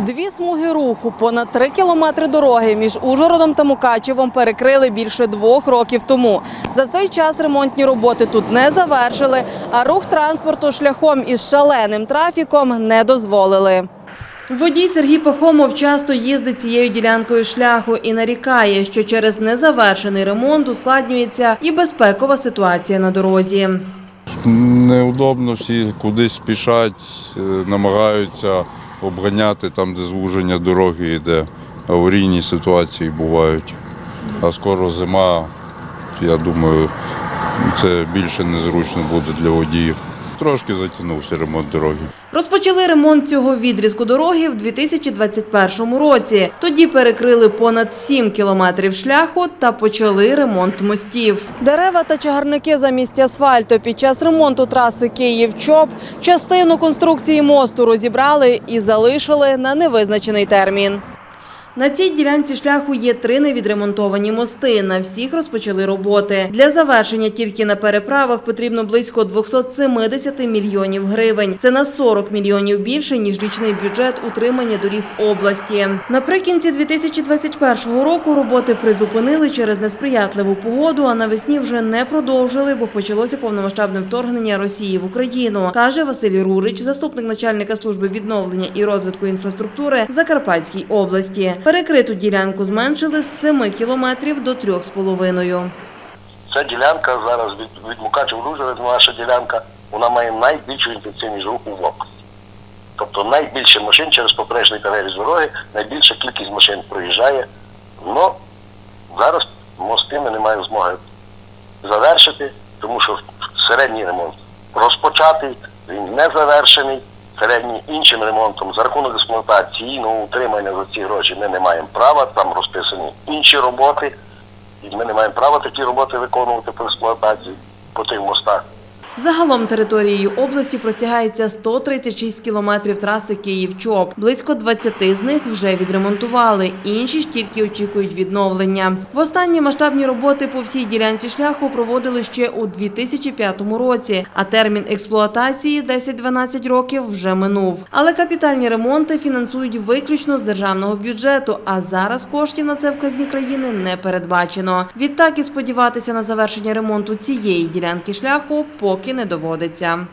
Дві смуги руху, понад три кілометри дороги між Ужгородом та Мукачевом перекрили більше двох років тому. За цей час ремонтні роботи тут не завершили, а рух транспорту шляхом із шаленим трафіком не дозволили. Водій Сергій Пахомов часто їздить цією ділянкою шляху і нарікає, що через незавершений ремонт ускладнюється і безпекова ситуація на дорозі. Неудобно, всі кудись спішать, е, намагаються обганяти там, де звуження дороги йде. Аварійні ситуації бувають. А скоро зима, я думаю, це більше незручно буде для водіїв. Трошки затягнувся ремонт дороги. Розпочали ремонт цього відрізку дороги в 2021 році. Тоді перекрили понад 7 кілометрів шляху та почали ремонт мостів. Дерева та чагарники замість асфальту під час ремонту траси Київ-Чоп частину конструкції мосту розібрали і залишили на невизначений термін. На цій ділянці шляху є три невідремонтовані мости. На всіх розпочали роботи. Для завершення тільки на переправах потрібно близько 270 мільйонів гривень. Це на 40 мільйонів більше ніж річний бюджет утримання доріг області. Наприкінці 2021 року роботи призупинили через несприятливу погоду, а навесні вже не продовжили, бо почалося повномасштабне вторгнення Росії в Україну, каже Василь Рурич, заступник начальника служби відновлення і розвитку інфраструктури Закарпатській області. Перекриту ділянку зменшили з 7 кілометрів до 3,5. Ця ділянка зараз від, від Мукачев Ужгород, наша ділянка, вона має найбільшу інтенсивність руху в області. Тобто найбільше машин через поперечний переріз дороги, найбільша кількість машин проїжджає. Но зараз мости ми не маємо змоги завершити, тому що середній ремонт розпочатий, він не завершений. Середній іншим ремонтом за рахунок експлуатації, ну утримання за ці гроші ми не маємо права, там розписані інші роботи, і ми не маємо права такі роботи виконувати по експлуатації по тих мостах. Загалом територією області простягається 136 кілометрів траси Київ-Чоп. Близько 20 з них вже відремонтували, інші ж тільки очікують відновлення. Востанні масштабні роботи по всій ділянці шляху проводили ще у 2005 році, а термін експлуатації 10-12 років вже минув. Але капітальні ремонти фінансують виключно з державного бюджету, а зараз коштів на це в казні країни не передбачено. Відтак і сподіватися на завершення ремонту цієї ділянки шляху поки не доводиться.